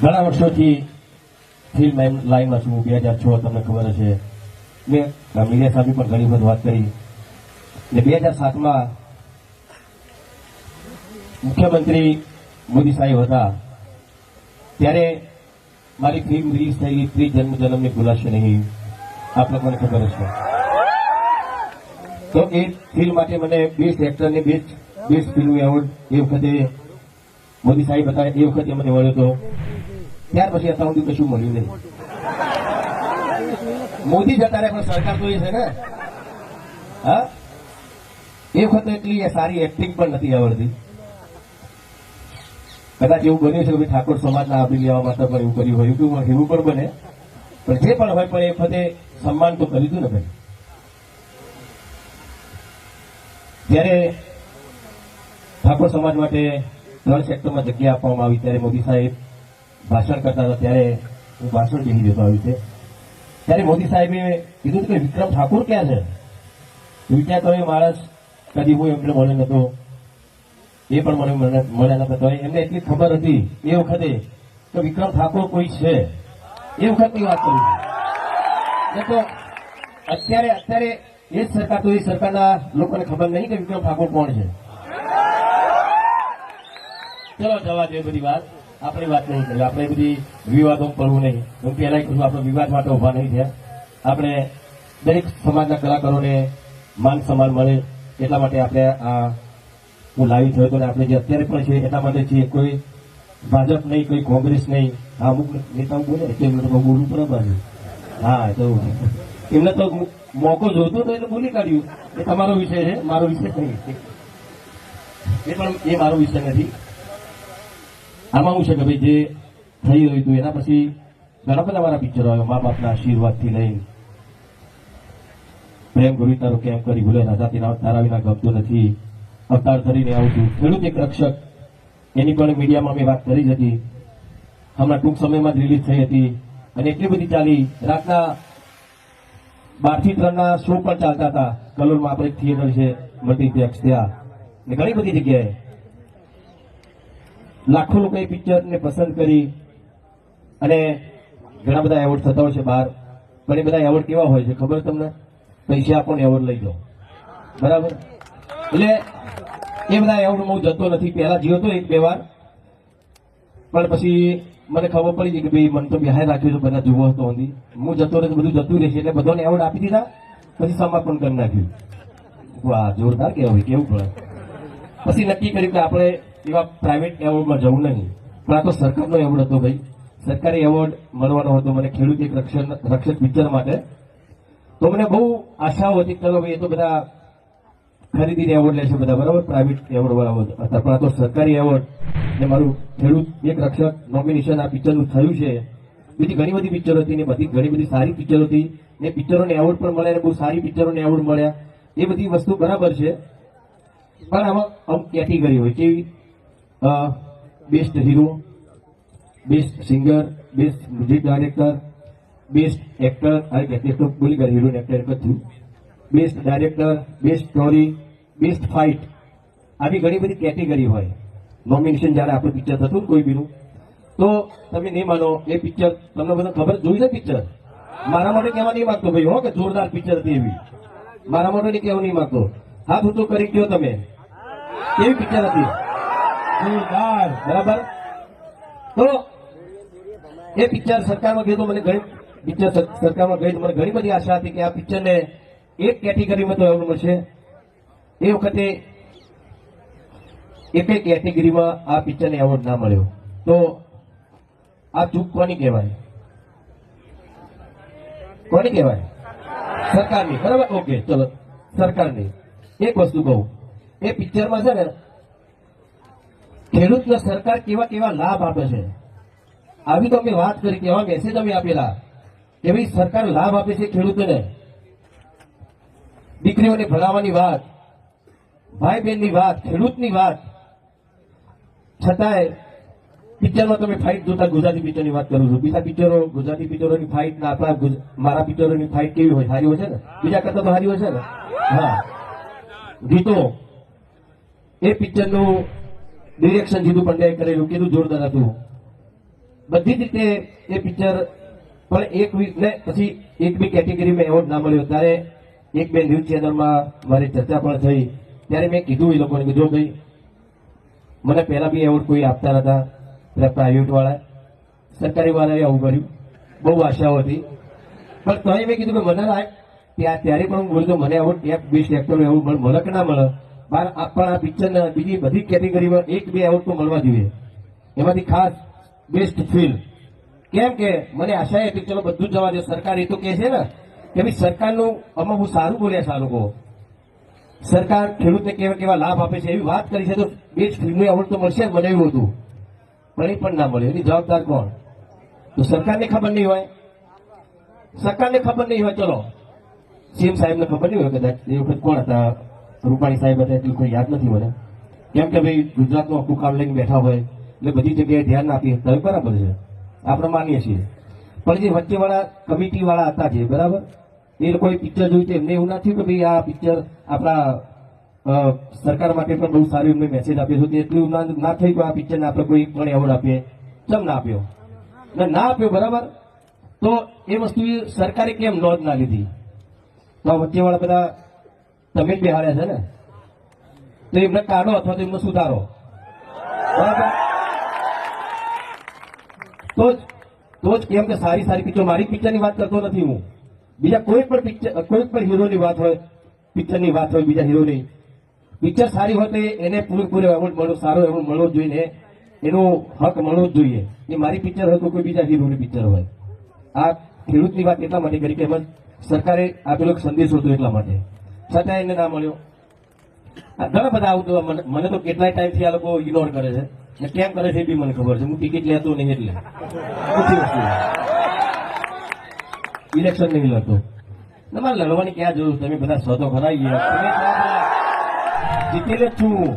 ઘણા વર્ષોથી ફિલ્મ લાઈનમાં છું. બે હજાર છ તમને ખબર હશે. મેં મીડિયા સાથે પણ ઘણી વખત વાત કરી. ને બે હજાર સાતમાં મુખ્યમંત્રી મોદી સાહેબ હતા. ત્યારે મારી ફિલ્મ રિલીઝ થઈ ત્રી જન્મ જન્મની ભૂલાશે નહીં આપ લોકોને ખબર હશે. તો એ ફિલ્મ માટે મને બેસ્ટ એક્ટરને બેસ્ટ બેસ્ટ ફિલ્મ એવોર્ડ એ વખતે મોદી સાહેબ હતા. એ વખતે મને મળ્યો હતો. ત્યાર પછી અત્યાર સુધી કશું મળ્યું નહીં. મોદી જતા રહે પણ સરકાર તો એ છે ને. હા? એ વખતે એટલી સારી એક્ટિંગ પણ નથી આવડતી. કદાચ એવું બન્યું છે કે ઠાકોર સમાજના આપી લેવા માટે પણ એવું કર્યું હોય, એવું એવું પણ બને. પણ જે પણ હોય, પણ એ વખતે સન્માન તો કરી દીધું ને ભાઈ. ત્યારે ઠાકોર સમાજ માટે ત્રણ સેક્ટરમાં જગ્યા આપવામાં આવી, ત્યારે મોદી સાહેબ ભાષણ કરતા હતા, ત્યારે હું ભાષણ કહી દેતો આવ્યું છે ત્યારે મોદી સાહેબે કીધું કે વિક્રમ ઠાકોર ક્યાં છે? વિચાર તો એ માણસ કદી હું એમને મળ્યો નતો એ પણ મને મળ્યા નતા તો એમને એટલી ખબર હતી એ વખતે કે વિક્રમ ઠાકોર કોઈ છે. એ વખતની વાત કરું છું. તો અત્યારે અત્યારે એ જ સરકાર તો એ સરકારના લોકોને ખબર નહીં કે વિક્રમ ઠાકોર કોણ છે. ચલો, જવા દે બધી વાત. આપણે વાત નહીં કરી. આપણે બધી વિવાદો પડવું નહીં. હું પહેલા કહું આપણે વિવાદ માટે ઊભા નહીં થયા. આપણે દરેક સમાજના કલાકારોને માન સન્માન મળે એટલા માટે આપણે આ હું લાવી થયો હતો આપણે જે અત્યારે પણ છે એટલા માટે છીએ. કોઈ ભાજપ નહીં, કોઈ કોંગ્રેસ નહીં. આ અમુક નેતાઓ બોલે એટલે એમને તો બોલવું બરાબર હા તો એમને તો મોકો જોતો તો એને બોલી કાઢ્યું. એ તમારો વિષય છે, મારો વિષય નહીં. એ પણ એ મારો વિષય નથી. આમાં હું છે કે ભાઈ જે થઈ રહ્યું હતું એના પછી ઘણા બધા મારા પિક્ચરો આવ્યા મા બાપના આશીર્વાદથી લઈને પ્રેમ ગુરુ તારો કેમ કરી ભૂલે તેના તારા વિના ગમતો નથી અવતાર ધરીને આવું છું ખેડૂત એક રક્ષક એની પણ મીડિયામાં મેં વાત કરી જ હતી હમણાં ટૂંક સમયમાં જ રિલીઝ થઈ હતી અને એટલી બધી ચાલી રાતના બારથી ત્રણના શો પણ ચાલતા હતા કલોલમાં આપણે થિયેટર છે મલ્ટીપ્લેક્સ ત્યાં ને ઘણી બધી જગ્યાએ લાખો લોકો એ પિક્ચરને પસંદ કરી અને ઘણા બધા એવોર્ડ થતા હોય છે બહાર. પણ એ બધા એવોર્ડ કેવા હોય છે ખબર તમને? પૈસા આપો ને એવોર્ડ લઈ જાઓ બરાબર? એટલે એ બધા એવોર્ડ હું જતો નથી. પહેલા જીવો તો એક બે વાર. પણ પછી મને ખબર પડી કે ભાઈ મને તો બિહાર રાખ્યું છે, બધા જુઓ હતો હું જતો રહે બધું જતું રહેશે એટલે બધાને એવોર્ડ આપી દીધા, પછી સમાપન કરી નાખ્યું. વાહ, જોરદાર કહેવાય, કેવું પડે પછી નક્કી કર્યું કે આપણે એવા પ્રાઇવેટ એવોર્ડમાં જવું નહીં. પણ આ તો સરકારનો એવોર્ડ હતો ભાઈ. સરકારી એવોર્ડ મળવાનો હતો મને ખેડૂત એક રક્ષણ, રક્ષક પિક્ચર માટે. તો મને બહુ આશાઓ હતી ચલો ભાઈ એ તો બધા ખરીદીને એવોર્ડ લે છે બધા, બરાબર? પ્રાઇવેટ એવોર્ડ વાળા હતા. પણ આ તો સરકારી એવોર્ડ ને મારું ખેડૂત એક રક્ષક નોમિનેશન આ પિક્ચરનું થયું છે. બીજી ઘણી બધી પિક્ચરો હતી ને બધી ઘણી બધી સારી પિક્ચરો હતી. ને પિક્ચરોને એવોર્ડ પણ મળ્યા ને બહુ સારી પિક્ચરોને એવોર્ડ મળ્યા. એ બધી વસ્તુ બરાબર છે. પણ આમાં અમુક કેટેગરી હોય કેવી best hero best singer best music director best actor અરે એક્ટર તો બોલી ગયા હીરો એક્ટર એક થયું best director best story best fight આવી ઘણી બધી કેટેગરી હોય. નોમિનેશન જ્યારે આપણું પિક્ચર થતું કોઈ બીનું તો તમે નહીં માનો, એ પિક્ચર તમને બધા ખબર જોયું છે પિક્ચર મારા માટે કહેવા નહીં માંગતો ભાઈ, હો કે જોરદાર પિક્ચર હતી એવી. મારા માટે નહીં કહેવા નહીં માંગતો. હા હું કરી ગયો તમે? કેવી પિક્ચર હતી? જોરદાર બરાબર? તો એ પિક્ચર સરકારમાં ગયું તો મને ઘણી, પિક્ચર સર- સરકારમાં ગઈ મને ઘણી બધી આશા હતી કે આ પિક્ચરને એક કેટેગરીમાં તો એવોર્ડ મળશે. એ વખતે એક કેટેગરીમાં આ પિક્ચરને એવોર્ડ ના મળ્યો. તો આ ચૂક કોની કહેવાય? કોની કહેવાય? સરકારની. બરાબર? ઓકે, ચલો. સરકારની. એક વસ્તુ કહું. એ પિક્ચરમાં છે ને ખેડૂતને સરકાર કેવા કેવા લાભ આપે છે? આવી તો અમે વાત કરી, કેવા મેસેજ અમે આપેલા. કે ભાઈ સરકાર લાભ આપે છે ખેડૂતોને. દીકરીઓને ભણાવવાની વાત ભાઈ બહેનની વાત, ખેડૂતની વાત. છતાંય પિક્ચરમાં તમે ફાઇટ જોતા ગુજરાતી પિક્ચરની વાત કરું છું. બીજા પિક્ચરો ગુજરાતી પિક્ચરોની ફાઇટ ના આપણા મારા પિક્ચરોની ફાઇટ કેવી હોય? સારી હોય છે ને? બીજા કરતા તો સારી હોય છે ને? હા. ગીતો. એ પિક્ચરનું ડિરેક્શન જીતુ પંડ્યાએ કરેલું કેટલું જોરદાર હતું. બધી જ રીતે એ પિક્ચર પણ એક વીક ને પછી એક બી કેટેગરીમાં એવોર્ડ ના મળ્યો. ત્યારે એક બે ન્યૂઝ ચેનલમાં મારી ચર્ચા પણ થઈ. ત્યારે મેં કીધું એ લોકોને કીધું ભાઈ, મને પહેલા બી એવોર્ડ કોઈ આપતા નતા, પેલા પ્રાઇવેટ વાળા. સરકારી વાળાએ આવું કર્યું. બહુ આશાઓ હતી. પણ તોય મેં કીધું કે મને ત્યાં ત્યારે પણ હું બોલતો મને એવોર્ડ એક બેસ્ટ એક્ટર એવું મળે મળે કે ના મળે. બાર આપણા આ પિક્ચરના બીજી બધી કેટેગરીમાં એક બે એવોર્ડ તો મળવા જોઈએ. એમાંથી ખાસ બેસ્ટ ફિલ્મ કેમ કે મને આશા એ કે ચલો બધું જવા દે. સરકાર એ તો કહે છે ને કે ભાઈ સરકારનું આમાં હું સારું બોલ્યા છે આ લોકો. સરકાર ખેડૂતને કેવા કેવા લાભ આપે છે એવી વાત કરી છે તો બેસ્ટ ફિલ્મનો એવોર્ડ તો મળશે મને એવું હતું. પણ એ પણ ના મળ્યું એની જવાબદાર કોણ? તો સરકારને ખબર નહીં હોય. સરકારને ખબર નહીં હોય. ચલો. સીએમ સાહેબને ખબર નહીં હોય કદાચ. એ વખત કોણ હતા? રૂપાણી સાહેબ હતા એટલું કોઈ યાદ નથી મને. કેમ કે ભાઈ ગુજરાતનું આખું કામ લઈને બેઠા હોય, એટલે બધી જગ્યાએ ધ્યાન આપીએ તમે બરાબર છે. આપણે માનીએ છીએ. પણ જે વચ્ચેવાળા કમિટીવાળા હતા જે, બરાબર? એ લોકોએ પિક્ચર જોયું તો એમને એવું ના કે ભાઈ આ પિક્ચર આપણા સરકાર માટે પણ બહુ સારું એમને મેસેજ આપ્યો છે. એટલું ના થયું કે આ પિક્ચરને આપણે કોઈ પણ એવોર્ડ આપીએ. કેમ ના આપ્યો? ને આપ્યો, બરાબર? તો એ વસ્તુ સરકારે કેમ નોંધ ના લીધી? તો વચ્ચેવાળા બધા તમે જ બેહાડ્યા છે ને? તો એમને કાઢો અથવા તો એમને સુધારો. બરાબર? તો જ તો જ કેમ કે સારી સારી પિક્ચર મારી પિક્ચરની વાત કરતો નથી હું. બીજા કોઈ પણ પિક્ચર કોઈ પણ હીરોની વાત હોય પિક્ચરની વાત હોય બીજા હીરોની પિક્ચર સારી હોય તો એને પૂરેપૂરો એવોર્ડ મળવો સારો એવોર્ડ મળવો જોઈએ એનો હક મળવો જ જોઈએ. એ મારી પિક્ચર હોય તો કોઈ બીજા હીરોની પિક્ચર હોય. આ ખેડૂતની વાત એટલા માટે કરી કે એમાં સરકારે આપેલો સંદેશો હતો એટલા માટે. છતાં એને ના મળ્યો. આ ઘણા બધા આવતું મને તો કેટલાય ટાઈમથી આ લોકો ઇગ્નોર કરે છે. ને કેમ કરે છે એ બી મને ખબર છે. હું ટિકિટ લેતો નહીં એટલે. ઇલેક્શન નહીં લડતો. તમારે લડવાની ક્યાં જરૂર? તમે બધા સો તો ખરા જીતી જ છું